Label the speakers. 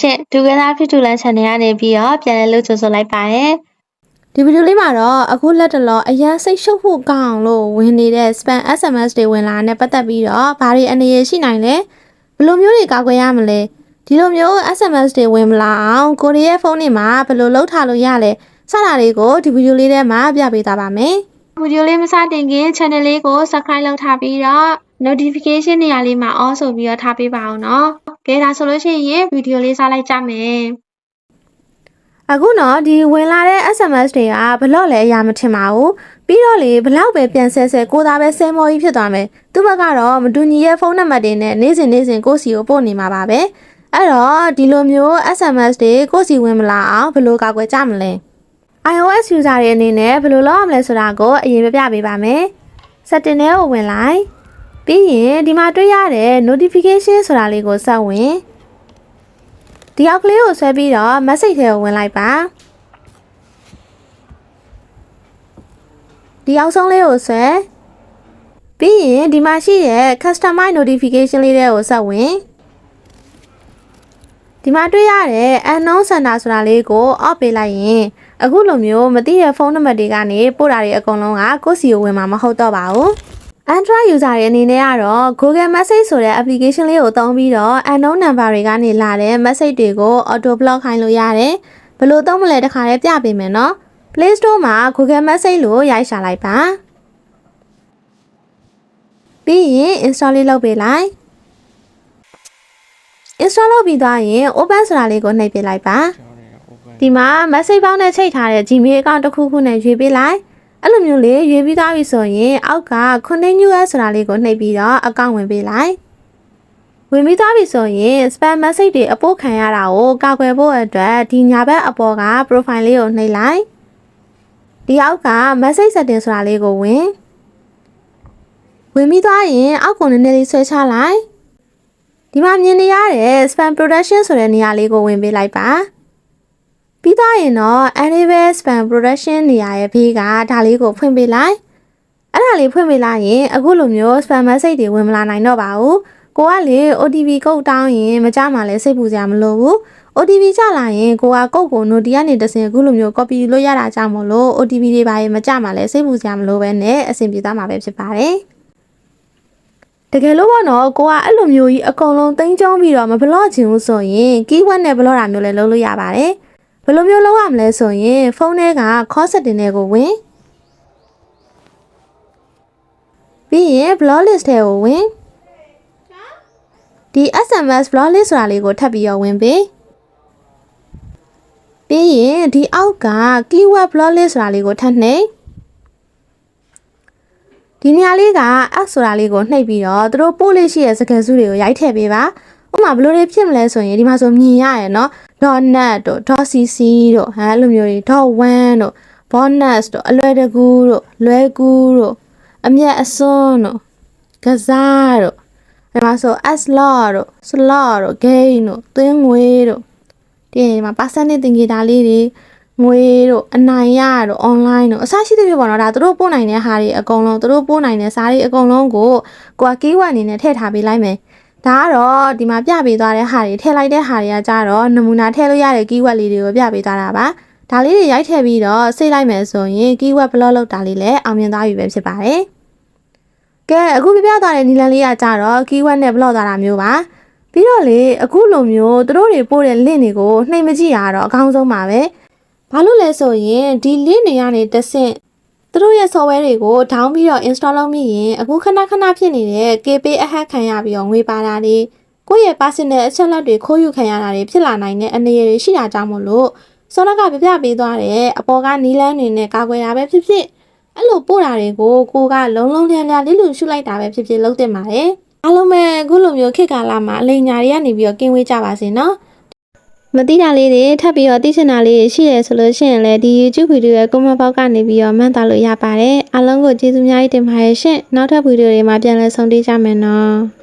Speaker 1: ရှင့်ဒုက္ခသားဖြစ်သူလန် channel ကနေပြီးတော့ပြန်လည်လို့ကြိုဆိုလိုက်ပါတယ်
Speaker 2: ဒီဗီဒီယိုလေးမှာတော့အခုလက်တလောအရန်စိတ်ရှုပ်ဖို့ကောင်းလို့ဝင်နေတဲ့ spam SMS တွေဝင်လာတဲ့ပတ်သက်ပြီးတော့ဘာတွေအနေရရှိနိုင်လဲဘယ်လိုမျိုးတွေကာကွယ်ရမလဲဒီလိုမျိုး SMS တွေဝင်မလာအောင်ကိုရီးယားဖုန်းတွေမှာဘယ်လိုလုပ်ထားလို့ရလဲစတာတွေကိုဒီဗီဒီယိုလေးထဲမှာပြပေးသွားပါမယ်
Speaker 1: ဗီဒီယိုလေးမစတင်ခင် channel လေးကို subscribe လုပ်ထားပြီးတော့ notification နေရာလေးမှာ all ဆိုပြီးတော့ထားပေးပါအောင်နော် ကဲဒါဆိုလို့ရှိရင်ဗီဒီယိုလေးစလိုက်ကြမယ်
Speaker 2: အခုတော့ဒီဝင်လာတဲ့ SMS တွေကဘလော့လဲအရာမထင်ပါဘူးပြီးတော့လေဘလောက်ပဲပြန်ဆဲဆဲကိုသားပဲဆဲမော်ကြီးဖြစ်သွားမယ်သူ့ဘက်ကတော့မတူညီရဲ့ဖုန်းနံပါတ်တွေနဲ့နေ့စဉ်နေ့စဉ်ကိုယ့်စီကိုပို့နေမှာပါပဲအဲ့တော့ဒီလိုမျိုး SMS တွေကိုယ့်စီဝင်မလာအောင်ဘယ်လိုကာကွယ်ကြမလဲ iOS user တွေအနေနဲ့ဘယ်လိုလုပ်ရမလဲဆိုတာကိုအရင်ပြပြပေးပါမယ် setting ထဲကိုဝင်လိုက် ပြီးရင်ဒီမှာတွေ့ရတဲ့ notification ဆိုတာလေးကိုဆက်ဝင်ဒီအောက်ကလေးကိုဆွဲပြီးတော့ message ထဲကိုဝင်လိုက်ပါဒီအောက်ဆုံးလေးကိုဆွဲပြီးရင်ဒီမှာရှိတဲ့ customize notification လေးတွေကိုဆက်ဝင်ဒီမှာတွေ့ရတဲ့ unknown center ဆိုတာလေးကို off ပေးလိုက်ရင်အခုလိုမျိုးမသိတဲ့ဖုန်းနံပါတ်တွေကနေပို့တာတွေအကုန်လုံးကကိုယ့်စီကိုဝင်မှာမဟုတ်တော့ပါဘူး Android user တွေအနေနဲ့ကတော့ Google Message ဆိုတဲ့ application လေးကိုသုံးပြီးတော့ unknown number တွေကနေလာတဲ့ message တွေကို auto block ခိုင်းလို့ရတယ်။ဘယ်လိုသုံးမလဲတခါတည်းပြပေးမယ်နော်။ Play Store မှာ Google Message လို့ရိုက်ရှာလိုက်ပါ။ပြီးရင် install လေးလုပ်ပေးလိုက်။ install လုပ်ပြီးသွားရင် open ဆိုတာလေးကိုနှိပ်ပေးလိုက်ပါ။ဒီမှာ message ပေါင်းနဲ့ချိန်ထားတဲ့ Gmail account တစ်ခုခုနဲ့ရွေးပေးလိုက်။ အဲ့လိုမျိုးလေးရွေးပြီးသားပြီဆိုရင်အောက်က continue ဆိုတာလေးကိုနှိပ်ပြီးတော့အကောင့်ဝင်ပေးလိုက်။ဝင်ပြီးသားပြီဆိုရင် spam message တွေအပို့ခံရတာကိုကာကွယ်ဖို့အတွက်ဒီညာဘက်အပေါ်က profile လေးကိုနှိပ်လိုက်။ဒီအောက်က message setting ဆိုတာလေးကိုဝင်။ဝင်ပြီးသွားရင်အောက်ကိုနည်းနည်းလေးဆွဲချလိုက်။ဒီမှာမြင်နေရတဲ့ spam protection ဆိုတဲ့နေရာလေးကိုဝင်ပေးလိုက်ပါ။ ပြီးသားရင်တော့ enable spam protection နေရာရဲ့ဘေးကဒါလေးကိုဖွင့်ပေးလိုက်အဲ့ဒါလေးဖွင့်ပေးလိုက်ရင်အခုလိုမျိုး spam message တွေဝင်မလာနိုင်တော့ပါဘူးကိုကလေ OTP ကုတ်တောင်းရင်မကြမှာလဲစိတ်ပူစရာမလိုဘူး OTP ကြလာရင်ကိုကကုတ်ကို note ကနေတစင်အခုလိုမျိုး copy လို့ရတာကြောင့်မလို့ OTP တွေပါရင်မကြမှာလဲစိတ်ပူစရာမလိုပဲနဲ့အဆင်ပြေသွားမှာပဲဖြစ်ပါတယ်တကယ်လို့ပေါ့နော်ကိုကအဲ့လိုမျိုးကြီးအကုန်လုံးတင်းကျုံပြီးတော့မဘလော့ချင်ဘူးဆိုရင် keyword နဲ့ဘလော့တာမျိုးလည်းလုပ်လို့ရပါတယ်ဘ ယ်လိုမျိုးလုပ်ရမလဲဆိုရင်ဖုန်းထဲက call setting တွေကိုဝင်ပြီးရင် block list ထဲကိုဝင်ဒီ SMS block list ဆိုတာလေးကိုထပ်ပြီးတော့ဝင်ပေးပြီးရင်ဒီအောက်က keyword block list ဆိုတာလေးကိုထပ်နှိပ်ဒီနေရာလေးက app ဆိုတာလေးကိုနှိပ်ပြီးတော့သူတို့ပို့လို့ရှိတဲ့စကားစုတွေကိုရိုက်ထည့်ပေးပါဥပမာဘယ်လိုတွေဖြစ်မလဲဆိုရင်ဒီမှာဆိုမြင်ရရယ်เนาะ .net တို့ .cc တို့ဟမ်အဲ့လိုမျိုးတွေ .1 တို့ bonus တို့အလွယ်တကူတို့လွယ်ကူတို့အမျက်အစွန်းတို့ကစားတို့ဒီမှာဆို slot တို့ slot တို့ game တို့သွင်းငွေတို့ဒီမှာ percentage တင်ကြတာလေးတွေငွေတို့အနိုင်ရတို့ online တို့အစရှိသဖြင့်ပေါ့နော်ဒါသူတို့ပို့နိုင်တဲ့ဟာတွေအကုန်လုံးသူတို့ပို့နိုင်တဲ့စာတွေအကုန်လုံးကိုကိုက keyword အနေနဲ့ထည့်ထားပေးလိုက်မယ် ဒါကတော့ဒီမှာပြပေးသွားတဲ့ဟာတွေထည့်လိုက်တဲ့ဟာတွေကကြတော့နမူနာထည့်လို့ရတဲ့ keyword လေးတွေကိုပြပေးသွားတာပါဒါလေးတွေရိုက်ထည့်ပြီးတော့စိတ်လိုက်မယ်ဆိုရင် keyword block လုပ်တာလေးလည်းအောင်မြင်သွားပြီပဲဖြစ်ပါတယ်ကဲအခုပြပြသွားတဲ့နီလန်လေးကကြတော့ keyword နဲ့ block သွားတာမျိုးပါပြီးတော့လေအခုလိုမျိုးသူတို့တွေပို့တဲ့ link တွေကိုနှိမ်မကြည့်ရတော့အကောင်းဆုံးပါပဲဘာလို့လဲဆိုရင်ဒီ link တွေကနေတဆင့် သူတို့ရဲ့ software တွေကို down ပြီးတော့ install လုပ်မိရင်အခုခဏခဏဖြစ်နေတဲ့ KP အဟက်ခံရပြီးတော့ငွေပါတာတွေကိုယ့်ရဲ့ personal အချက်အလက်တွေခိုးယူခံရတာတွေဖြစ်လာနိုင်တဲ့အနေအထားတွေရှိတာကြောင့်မို့လို့စောနကပြပြပေးသွားတဲ့အပေါ်ကနီလန်းတွေနဲ့ကာကွယ်တာပဲဖြစ်ဖြစ်အဲ့လိုပို့တာတွေကိုကိုကလုံလုံလျားလျားလေးလူရှုလိုက်တာပဲဖြစ်ဖြစ်လုပ်တင်ပါတယ်အားလုံးပဲအခုလိုမျိုးခေတ်ကာလမှာအလိညာတွေကနေပြီးတော့ကင်းဝေးကြပါစေနော် မသိတာလေးတွေထပ်ပြီးတော့သိချင်တာလေးတွေရှိရဆိုလို့ရှိရင်လည်းဒီ YouTube ဗီဒီယိုရဲ့ comment box ကနေပြီးတော့မှတ်သားလို့ရပါတယ်အားလုံးကိုကျေးဇူးများကြီးတင်ပါတယ်ရှင်နောက်ထပ်ဗီဒီယိုတွေမှာပြန်လည်ဆုံတွေ့ကြမယ်နော်